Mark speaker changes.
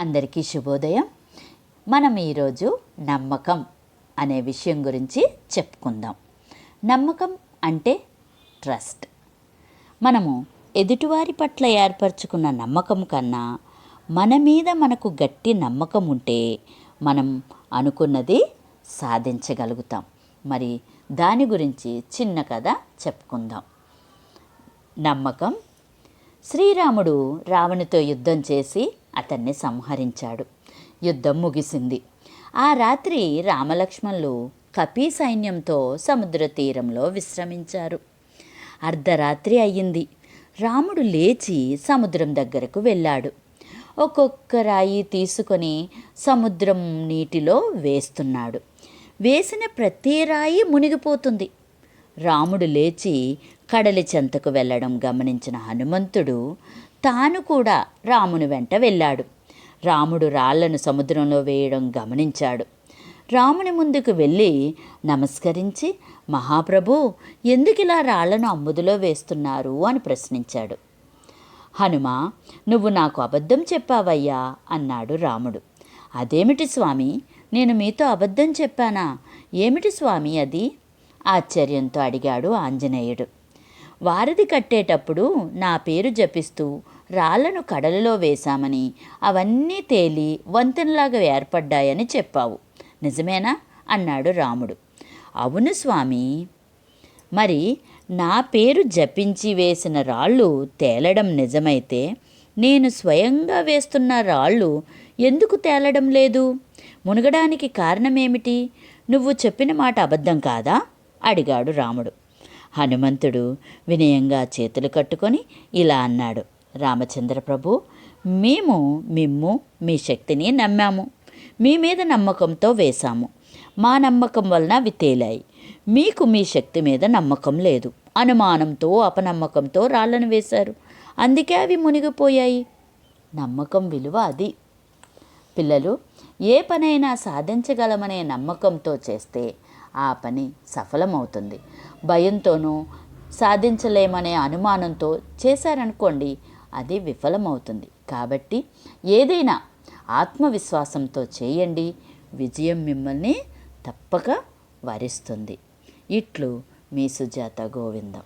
Speaker 1: అందరికీ శుభోదయం. మనం ఈరోజు నమ్మకం అనే విషయం గురించి చెప్పుకుందాం. నమ్మకం అంటే ట్రస్ట్. మనము ఎదుటివారి పట్ల ఏర్పరచుకున్న నమ్మకం కన్నా మన మీద మనకు గట్టి నమ్మకం ఉంటే మనం అనుకున్నది సాధించగలుగుతాం. మరి దాని గురించి చిన్న కథ చెప్పుకుందాం. నమ్మకం. శ్రీరాముడు రావణుతో యుద్ధం చేసి అతన్ని సంహరించాడు. యుద్ధం ముగిసింది. ఆ రాత్రి రామలక్ష్మణులు కపి సైన్యంతో సముద్ర తీరంలో విశ్రమించారు. అర్ధరాత్రి అయ్యింది. రాముడు లేచి సముద్రం దగ్గరకు వెళ్ళాడు. ఒక్కొక్క రాయి తీసుకొని సముద్రం నీటిలో వేస్తున్నాడు. వేసిన ప్రతి రాయి మునిగిపోతుంది. రాముడు లేచి కడలి చెంతకు వెళ్ళడం గమనించిన హనుమంతుడు తాను కూడా రాముని వెంట వెళ్ళాడు. రాముడు రాళ్ళను సముద్రంలో వేయడం గమనించాడు. రాముని ముందుకు వెళ్ళి నమస్కరించి మహాప్రభు ఎందుకు ఇలా రాళ్ళను అమ్ముదులో వేస్తున్నారు? అని ప్రశ్నించాడు. హనుమ నువ్వు నాకు అబద్ధం చెప్పావయ్యా అన్నాడు రాముడు. అదేమిటి స్వామి? నేను మీతో అబద్ధం చెప్పానా? ఏమిటి స్వామి అది? ఆశ్చర్యంతో అడిగాడు ఆంజనేయుడు. వారధి కట్టేటప్పుడు నా పేరు జపిస్తూ రాళ్ళను కడలలో వేశామని అవన్నీ తేలి వంతెనలాగా ఏర్పడ్డాయని చెప్పావు. నిజమేనా? అన్నాడు రాముడు. అవును స్వామి. మరి నా పేరు జపించి వేసిన రాళ్ళు తేలడం నిజమైతే నేను స్వయంగా వేస్తున్న రాళ్ళు ఎందుకు తేలడం లేదు? మునగడానికి కారణమేమిటి? నువ్వు చెప్పిన మాట అబద్ధం కాదా? అడిగాడు రాముడు. హనుమంతుడు వినయంగా చేతులు కట్టుకొని ఇలా అన్నాడు రామచంద్ర ప్రభు మేము మిమ్ము మీ శక్తిని నమ్మాము. మీ మీద నమ్మకంతో వేశాము. మా నమ్మకం వలన అవి తేలాయి. మీకు మీ శక్తి మీద నమ్మకం లేదు. అనుమానంతో అపనమ్మకంతో రాళ్ళను వేశారు. అందుకే అవి మునిగిపోయాయి. నమ్మకం విలువ అది. పిల్లలు ఏ పనైనా సాధించగలమనే నమ్మకంతో చేస్తే ఆ పని సఫలమవుతుంది. భయంతోనూ సాధించలేమనే అనుమానంతో చేశారనుకోండి అది విఫలమవుతుంది. కాబట్టి ఏదైనా ఆత్మవిశ్వాసంతో చేయండి విజయం మిమ్మల్ని తప్పక వరిస్తుంది. ఇట్లు మీ సుజాత గోవిందం.